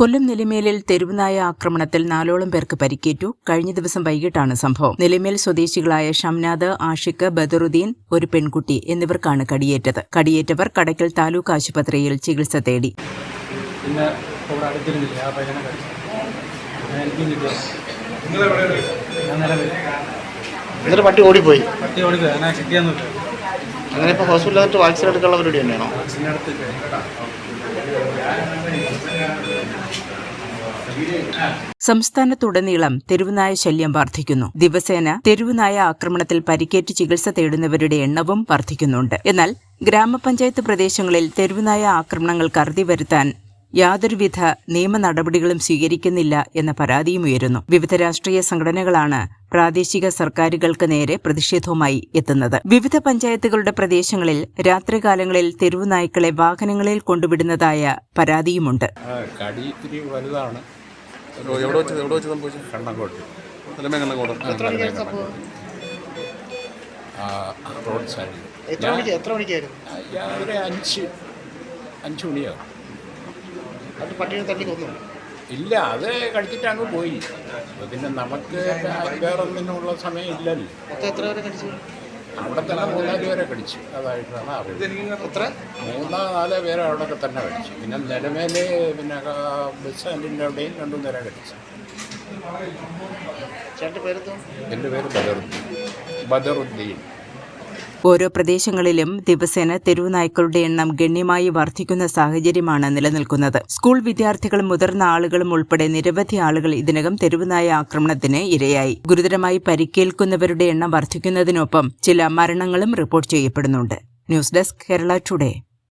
കൊല്ലം നിലമേലിൽ തെരുവുനായ ആക്രമണത്തിൽ നാലോളം പേർക്ക് പരിക്കേറ്റു. കഴിഞ്ഞ ദിവസം വൈകിട്ടാണ് സംഭവം. നിലമേൽ സ്വദേശികളായ ഷംനാദ് ആഷിഖ് ബദറുദ്ദീൻ ഒരു പെൺകുട്ടി എന്നിവർക്കാണ് കടിയേറ്റത്. കടിയേറ്റവർ കടയ്ക്കൽ താലൂക്ക് ആശുപത്രിയിൽ ചികിത്സ തേടി. എന്നിട്ട് പട്ടി ഓടിപ്പോയി? പട്ടി ഓടിക്കുക അങ്ങനെ ഇപ്പോൾ ഹോസ്പിറ്റലിനകത്ത് വാക്സിൻ എടുക്കാനുള്ള പരിപാടി തന്നെയാണോ? വാക്സിൻ അടുത്ത് സംസ്ഥാനത്തുടനീളം തെരുവുനായ ശല്യം വർദ്ധിക്കുന്നു. ദിവസേന തെരുവുനായ ആക്രമണത്തിൽ പരിക്കേറ്റ് ചികിത്സ തേടുന്നവരുടെ എണ്ണവും വർദ്ധിക്കുന്നുണ്ട്. എന്നാൽ ഗ്രാമപഞ്ചായത്ത് പ്രദേശങ്ങളിൽ തെരുവുനായ ആക്രമണങ്ങൾ കരുതി വരുത്താൻ യാതൊരുവിധ നിയമ നടപടികളും സ്വീകരിക്കുന്നില്ല എന്ന പരാതിയും ഉയരുന്നു. വിവിധ രാഷ്ട്രീയ സംഘടനകളാണ് പ്രാദേശിക സർക്കാരുകൾക്ക് നേരെ പ്രതിഷേധവുമായി എത്തുന്നത്. വിവിധ പഞ്ചായത്തുകളുടെ പ്രദേശങ്ങളിൽ രാത്രികാലങ്ങളിൽ തെരുവുനായ്ക്കളെ വാഹനങ്ങളിൽ കൊണ്ടുവിടുന്നതായ പരാതിയുമുണ്ട്. റോഡ് സൈഡിൽ. എത്ര മണിക്ക് എത്ര മണിക്കായിരുന്നു? അഞ്ച് അഞ്ച് മണിയാവും. അത് പട്ടിയെ തല്ലി കൊന്നു. ഇല്ല അത് കഴിച്ചിട്ട് അങ്ങ് പോയി. പിന്നെ നമുക്ക് വേറൊന്നിനുള്ള സമയം ഇല്ലല്ലോ. മൊത്തം എത്ര പേരെ കടിച്ചു? അവിടെ തന്നെ മൂന്നാൽ പേരെ കടിച്ചു. അതായിട്ടാണ് അറിയുന്നത്. എത്ര? മൂന്നോ നാലോ പേരെ അവിടെയൊക്കെ തന്നെ കടിച്ചു. പിന്നെ നിലമേൽ പിന്നെ ബസ് സ്റ്റാൻഡിന്റെ അവിടെയും രണ്ടു നേരം കടിച്ചു. ചേട്ടന്റെ പേരെന്തോ എന്റെ പേര് ബദറുദ്ദീൻ. ബദറുദ്ദീൻ. ഓരോ പ്രദേശങ്ങളിലും ദിവസേന തെരുവുനായ്ക്കളുടെ എണ്ണം ഗണ്യമായി വർദ്ധിക്കുന്ന സാഹചര്യമാണ് നിലനിൽക്കുന്നത്. സ്കൂൾ വിദ്യാർത്ഥികളും മുതിർന്ന ആളുകളും ഉൾപ്പെടെ നിരവധി ആളുകൾ ഇതിനകം തെരുവുനായ ആക്രമണത്തിന് ഇരയായി. ഗുരുതരമായി പരിക്കേൽക്കുന്നവരുടെ എണ്ണം വർദ്ധിക്കുന്നതിനൊപ്പം ചില മരണങ്ങളും റിപ്പോർട്ട് ചെയ്യപ്പെടുന്നുണ്ട്. News desk Kerala today.